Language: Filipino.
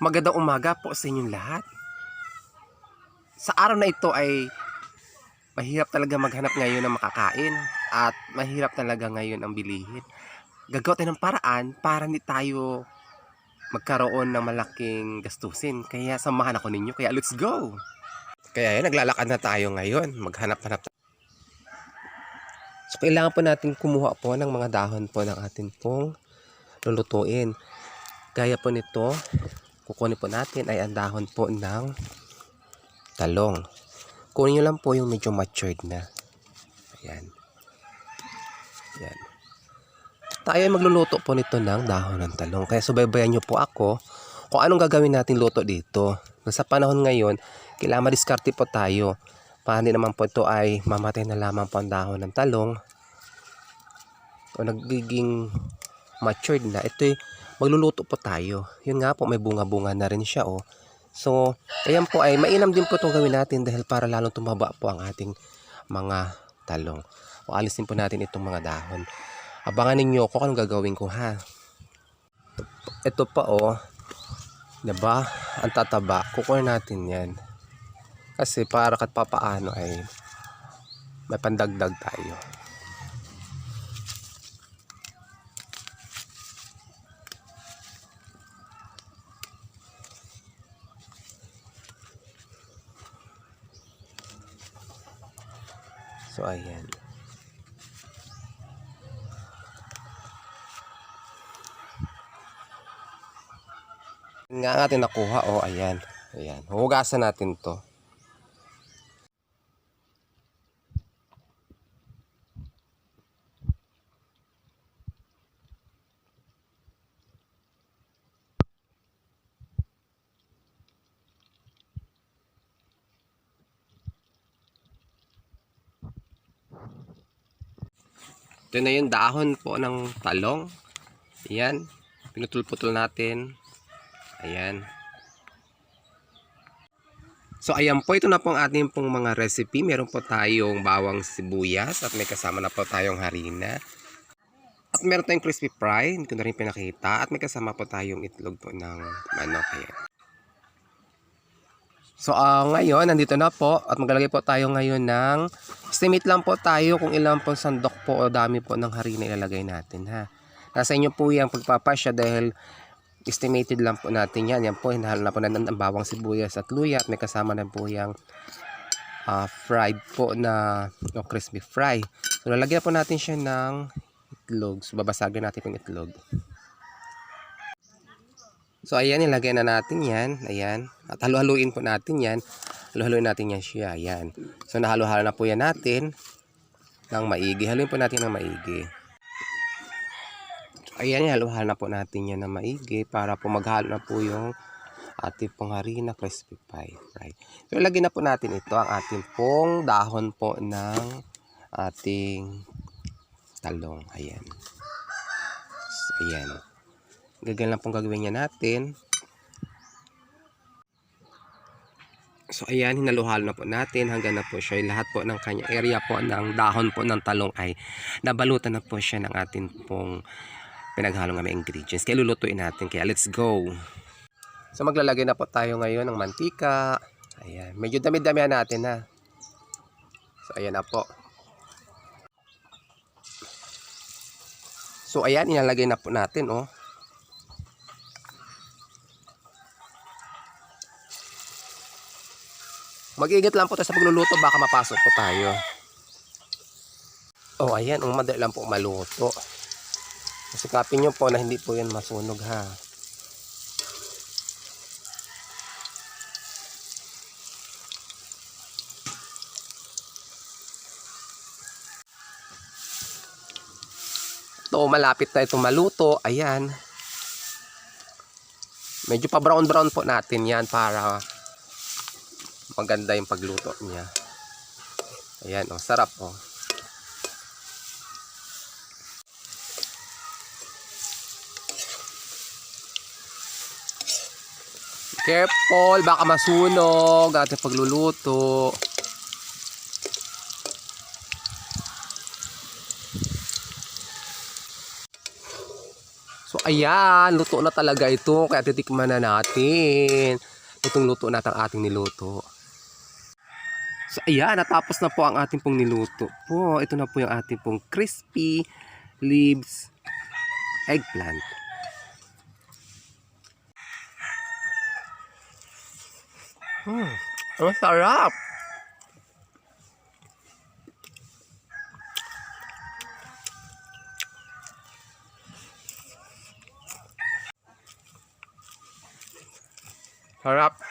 Magandang umaga po sa inyong lahat. Sa araw na ito ay mahirap talaga maghanap ngayon ng makakain at mahirap talaga ngayon ang bilihin. Gagawa tayo ng paraan para hindi tayo magkaroon ng malaking gastusin. Kaya samahan ako ninyo. Kaya let's go! Kaya yan, naglalakad na tayo ngayon. Maghanap-hanap tayo. So, kailangan po natin kumuha po ng mga dahon po ng atin pong lulutuin. Gaya po nito, kukunin po natin ay ang dahon po ng talong. Kunin nyo lang po yung medyo matured na. Ayan. Ayan. Tayo ay magluluto po nito ng dahon ng talong. Kaya subaybayan nyo po ako kung anong gagawin natin luto dito. Sa panahon ngayon, kailangan madiskarte po tayo. Para hindi naman po ito ay mamatay na lamang po ang dahon ng talong. O nagiging matured na. Ito ay magluluto po tayo. Yun nga po, may bunga-bunga na rin siya oh. So, ayan po ay mainam din po itong gawin natin dahil para lalong tumaba po ang ating mga talong. O alisin po natin itong mga dahon. Abangan ninyo kung anong gagawin ko ha. Ito pa oh. 'Di ba? Ang tataba. Kukunin natin 'yan. Kasi para kat papaano ay may pandagdag tayo. So ayan. Nga natin nakuha oh ayan. Ayan. Hugasan natin 'to. Ito na yung dahon po ng talong. Ayan. Pinutul-putol natin. Ayan. So ayan po, ito na po ang ating pong mga recipe. Meron po tayong bawang sibuyas at may kasama na po tayong harina. At meron tayong crispy fry, hindi ko na rin pinakita. At may kasama po tayong itlog po ng manok. Ayan. So ah, ngayon, nandito na po at maglalagay po tayo ngayon ng estimate lang po tayo kung ilang po sandok po o dami po ng harina ilalagay natin ha. Nasa inyo po yung pagpapasya dahil estimated lang po natin yan. Yan po, hinahalo na po natin ang bawang sibuyas at luya at may kasama na po yung ah, fried po na o crispy fry. So lalagyan po natin siya ng itlog. So babasagin natin yung itlog. So ayan, ilagay na natin yan. Ayan. At halu-haluin po natin yan. Halu-haluin natin yan siya. Ayan. So nahalo-halo na po yan natin ng maigi. Haluin po natin ng maigi. So, ayan, halo-halo na po natin yan ng maigi para po maghalo na po yung ating pong harina crispy pie. Right. So ilagay na po natin ito ang ating pong dahon po ng ating talong. Ayan. So, ayan. Gagal lang pong gagawin niya natin. So ayan, hinaluhalo na po natin hanggang na po siya. Lahat po ng kanya area po ng dahon po ng talong ay nabalutan na po siya ng atin pong pinaghalo ng ingredients. Kaya lulutuin natin. Kaya let's go! So maglalagay na po tayo ngayon ng mantika. Ayan, medyo dami-damihan natin ha. So ayan na po. So ayan, inalagay na po natin oh. Mag-iingat lang po tayo sa pagluluto baka mapasok po tayo. Oh, ayan, um, madali lang po maluto. Sikapin nyo po na hindi po yan masunog ha. Ito, malapit na itong maluto. Ayan. Medyo pa brown brown po natin yan para maganda yung pagluto niya. Ayan, oh, sarap, oh. Careful, baka masunog ating pagluluto. So ayan, luto na talaga ito. Kaya titikman na natin. Lutong luto natin ang ating niluto. So ayan, natapos na po ang ating pong niluto po. Ito na po yung ating pong crispy leaves eggplant. Hmm, ang sarap! Sarap.